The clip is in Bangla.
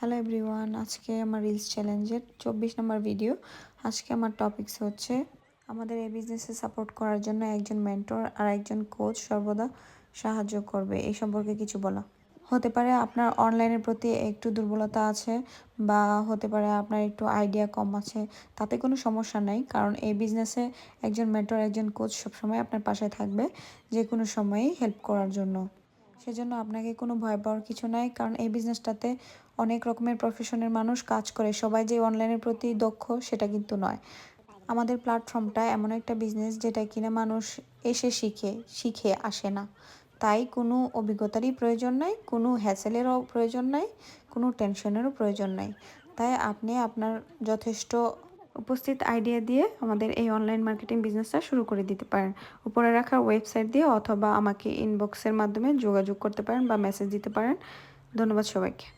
হ্যালো এভরিওয়ান আজকে আমার রিলস চ্যালেঞ্জের চব্বিশ নম্বর ভিডিও আজকে আমার টপিকস হচ্ছে আমাদের এই বিজনেসে সাপোর্ট করার জন্য একজন মেন্টর আর একজন কোচ সর্বদা সাহায্য করবে, এই সম্পর্কে কিছু বলা। হতে পারে আপনার অনলাইনের প্রতি একটু দুর্বলতা আছে বা হতে পারে আপনার একটু আইডিয়া কম আছে, তাতে কোনো সমস্যা নাই, কারণ এই বিজনেসে একজন মেন্টর একজন কোচ সবসময় আপনার পাশে থাকবে যে কোনো সময়ই হেল্প করার জন্য। সেজন্য আপনাকে কোনো ভয় পাওয়ার কিছু নাই, কারণ এই বিজনেসটাতে অনেক রকমের প্রফেশনের মানুষ কাজ করে। সবাই যে অনলাইনের প্রতি দক্ষ, সেটা কিন্তু নয়। আমাদের প্ল্যাটফর্মটা এমন একটা বিজনেস যেটা কিনা মানুষ এসে শিখে শিখে আসে না। তাই কোনো অভিজ্ঞতারই প্রয়োজন নাই, কোনো হ্যাসেলেরও প্রয়োজন নাই, কোনো টেনশনেরও প্রয়োজন নাই। তাই আপনি আপনার যথেষ্ট উপস্থিত আইডিয়া দিয়ে আমাদের এই অনলাইন মার্কেটিং বিজনেসটা শুরু করে দিতে পারেন। উপরে রাখা ওয়েবসাইট দিয়ে অথবা আমাকে ইনবক্সের মাধ্যমে যোগাযোগ করতে পারেন বা মেসেজ দিতে পারেন। ধন্যবাদ সবাইকে।